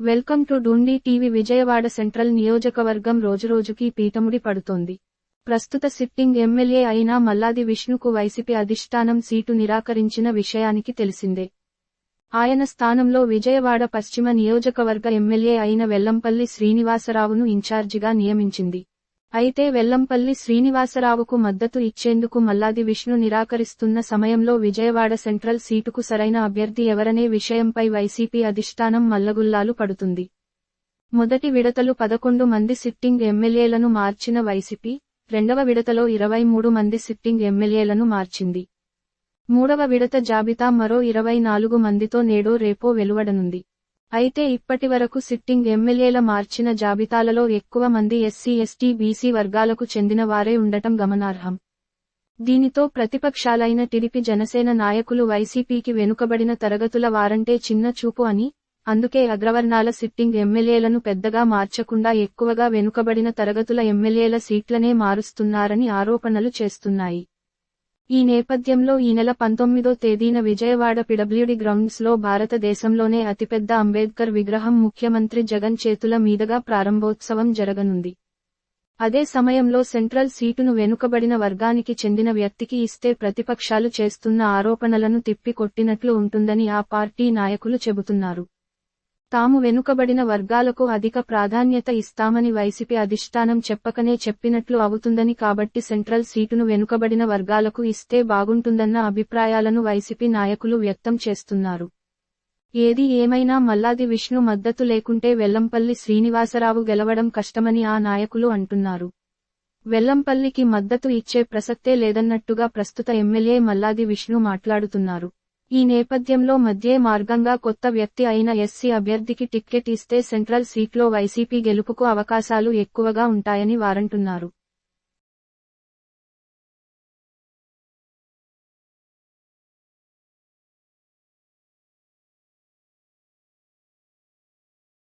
Welcome to Dhoondi TV Vijayawada central నియోజకవర్గం రోజురోజుకీ పీఠముడి పడుతోంది. ప్రస్తుత సిట్టింగ్ ఎమ్మెల్యే అయిన మల్లాది విష్ణుకు వైసీపీ అధిష్టానం సీటు నిరాకరించిన విషయానికి తెలిసిందే. ఆయన స్థానంలో విజయవాడ పశ్చిమ నియోజకవర్గ ఎమ్మెల్యే అయిన వెల్లంపల్లి శ్రీనివాసరావును ఇన్ఛార్జిగా నియమించింది. అయితే వెల్లంపల్లి శ్రీనివాసరావుకు మద్దతు ఇచ్చేందుకు మల్లాది విష్ణు నిరాకరిస్తున్న సమయంలో విజయవాడ సెంట్రల్ సీటుకు సరైన అభ్యర్థి ఎవరనే విషయంపై వైసీపీ అధిష్టానం మల్లగుల్లాలు పడుతుంది. మొదటి విడతలు పదకొండు మంది సిట్టింగ్ ఎమ్మెల్యేలను మార్చిన వైసీపీ రెండవ విడతలో ఇరవై మూడు మంది సిట్టింగ్ ఎమ్మెల్యేలను మార్చింది. మూడవ విడత జాబితా మరో ఇరవై నాలుగు మందితో నేడో రేపో వెలువడనుంది. అయితే ఇప్పటివరకు సిట్టింగ్ ఎమ్మెల్యేల మార్చిన జాబితాలలో ఎక్కువ మంది ఎస్సీ ఎస్టీ బీసీ వర్గాలకు చెందిన వారే ఉండటం గమనార్హం. దీనితో ప్రతిపక్షాలైన టిడిపి జనసేన నాయకులు వైసీపీకి వెనుకబడిన తరగతుల వారంటే చిన్న చూపు అని అందుకే అగ్రవర్ణాల సిట్టింగ్ ఎమ్మెల్యేలను పెద్దగా మార్చకుండా ఎక్కువగా వెనుకబడిన తరగతుల ఎమ్మెల్యేల సీట్లనే మారుస్తున్నారని ఆరోపణలు చేస్తున్నాయి. ఈ నేపథ్యంలో ఈ నెల పంతొమ్మిదో తేదీన విజయవాడ పిడబ్ల్యూడి గ్రౌండ్స్లో భారతదేశంలోనే అతిపెద్ద అంబేద్కర్ విగ్రహం ముఖ్యమంత్రి జగన్ చేతుల మీదుగా ప్రారంభోత్సవం జరగనుంది. అదే సమయంలో సెంట్రల్ సీటును వెనుకబడిన వర్గానికి చెందిన వ్యక్తికి ఇస్తే ప్రతిపక్షాలు చేస్తున్న ఆరోపణలను తిప్పికొట్టినట్లు ఉంటుందని ఆ పార్టీ నాయకులు చెబుతున్నారు. తాము వెనుకబడిన వర్గాలకు అధిక ప్రాధాన్యత ఇస్తామని వైసీపీ అధిష్టానం చెప్పకనే చెప్పినట్లు అవుతుందని కాబట్టి సెంట్రల్ సీటును వెనుకబడిన వర్గాలకు ఇస్తే బాగుంటుందన్న అభిప్రాయాలను వైసీపీ నాయకులు వ్యక్తం చేస్తున్నారు. ఏది ఏమైనా మల్లాది విష్ణు మద్దతు లేకుంటే వెల్లంపల్లి శ్రీనివాసరావు గెలవడం కష్టమని ఆ నాయకులు అంటున్నారు. వెల్లంపల్లికి మద్దతు ఇచ్చే ప్రసక్తే లేదన్నట్టుగా ప్రస్తుత ఎమ్మెల్యే మల్లాది విష్ణు మాట్లాడుతున్నారు. ఈ నేపథ్యంలో మధ్యే మార్గంగా కొత్త వ్యక్తి అయిన ఎస్సీ అభ్యర్థికి టిక్కెట్ ఇస్తే సెంట్రల్ సీట్లో వైసీపీ గెలుపుకు అవకాశాలు ఎక్కువగా ఉంటాయని వారంటున్నారు.